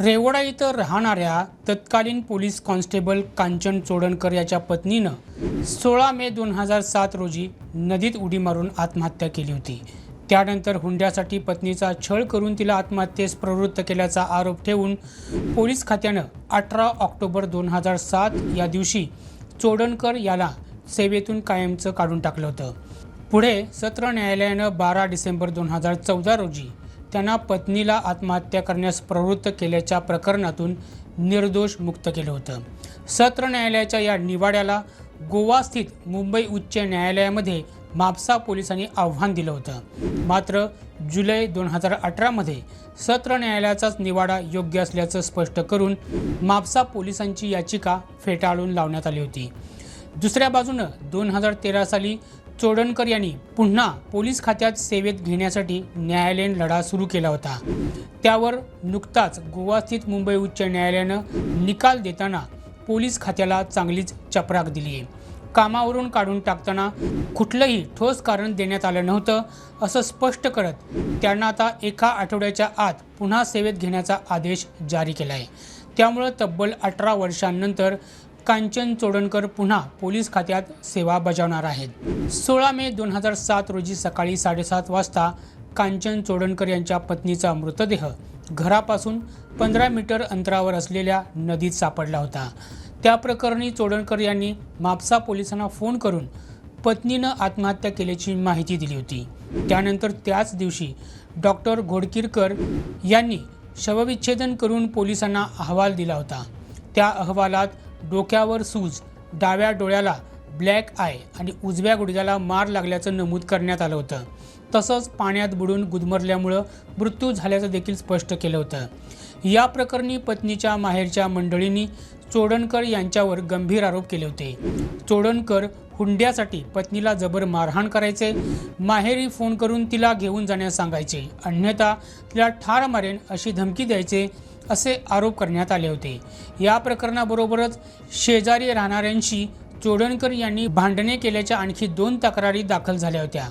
रेवडा इथं राहणाऱ्या तत्कालीन पोलीस कॉन्स्टेबल कांचन चोडणकर याच्या पत्नीनं सोळा मे दोन हजार सात रोजी नदीत उडी मारून आत्महत्या केली होती. त्यानंतर हुंड्यासाठी पत्नीचा छळ करून तिला आत्महत्येस प्रवृत्त केल्याचा आरोप ठेवून पोलीस खात्यानं अठरा ऑक्टोबर दोन हजार सात या दिवशी चोडणकर याला सेवेतून कायमचं काढून टाकलं होतं. पुढे सत्र न्यायालयानं बारा डिसेंबर दोन हजार चौदा रोजी त्यांना पत्नीला आत्महत्या करण्यास प्रवृत्त केल्याच्या प्रकरणातून निर्दोष मुक्त केलं होतं. सत्र न्यायालयाच्या या निवाड्याला गोवा स्थित मुंबई उच्च न्यायालयामध्ये म्हापसा पोलिसांनी आव्हान दिलं होतं. मात्र जुलै दोन हजार अठरामध्ये सत्र न्यायालयाचाच निवाडा योग्य असल्याचं स्पष्ट करून म्हापसा पोलिसांची याचिका फेटाळून लावण्यात आली होती. दुसऱ्या बाजूनं दोन हजार तेरा साली चोडणकर यांनी पुन्हा पोलीस खात्यात सेवेत घेण्यासाठी न्यायालयीन लढा सुरू केला होता. त्यावर नुकताच गोवा स्थित मुंबई उच्च न्यायालयानं निकाल देताना पोलीस खात्याला चांगलीच चपराक दिली आहे. कामावरून काढून टाकताना कुठलंही ठोस कारण देण्यात आलं नव्हतं असं स्पष्ट करत त्यांना आता एका आठवड्याच्या आत पुन्हा सेवेत घेण्याचा आदेश जारी केला आहे त्यामुळं तब्बल अठरा वर्षांनंतर कांचन चोडणकर पुन्हा पोलीस खात्यात सेवा बजावणार आहेत. सोळा मे दोन हजार सात रोजी सकाळी साडेसात वाजता कांचन चोडणकर यांच्या पत्नीचा मृतदेह घरापासून पंधरा मीटर अंतरावर असलेल्या नदीत सापडला होता. त्या प्रकरणी चोडणकर यांनी म्हापसा पोलिसांना फोन करून पत्नीनं आत्महत्या केल्याची माहिती दिली होती. त्यानंतर त्याच दिवशी डॉक्टर घोडकीरकर यांनी शवविच्छेदन करून पोलिसांना अहवाल दिला होता. त्या अहवालात डोक्यावर सूज डाव्या डोळ्याला ब्लॅक आय आणि उजव्या गुडघ्याला मार लागल्याचं नमूद करण्यात आलं होतं. तसंच पाण्यात बुडून गुदमरल्यामुळं मृत्यू झाल्याचं देखील स्पष्ट केलं होतं. या प्रकरणी पत्नीच्या माहेरच्या मंडळींनी चोडणकर यांच्यावर गंभीर आरोप केले होते. चोडणकर हुंड्यासाठी पत्नीला जबर मारहाण करायचे माहेरी फोन करून तिला घेऊन जाण्यास सांगायचे अन्यथा तिला ठार मारेन अशी धमकी द्यायचे असे आरोप करण्यात आले होते. या प्रकरणाबरोबरच शेजारी राहणाऱ्यांशी चोडणकर यांनी भांडणे केल्याच्या आणखी दोन तक्रारी दाखल झाल्या होत्या.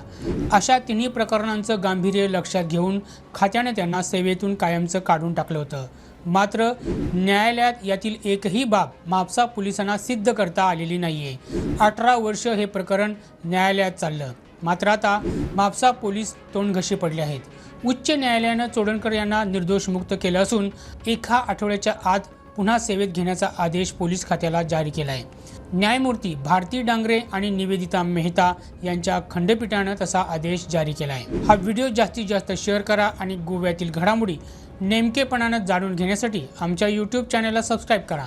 अशा तिन्ही प्रकरणांचं गांभीर्य लक्षात घेऊन खात्याने त्यांना सेवेतून कायमचं काढून टाकलं होतं. मात्र न्यायालयात यातील एकही बाब म्हापसा पोलिसांना सिद्ध करता आलेली नाहीये. अठरा वर्ष हे प्रकरण न्यायालयात चाललं. मात्र आता म्हापसा पोलीस तोंडघशी पडले आहेत. उच्च न्यायालयानं चोडणकर यांना निर्दोष मुक्त केलं असून एका आठवड्याच्या आत पुन्हा सेवेत घेण्याचा आदेश पोलीस खात्याला जारी केला आहे न्यायमूर्ती भारती डांगरे आणि निवेदिता मेहता यांच्या खंडपीठानं तसा आदेश जारी केला आहे हा व्हिडिओ जास्तीत जास्त शेअर करा आणि गोव्यातील घडामोडी नेमकेपणानं जाणून घेण्यासाठी आमच्या यूट्यूब चॅनलला सबस्क्राईब करा.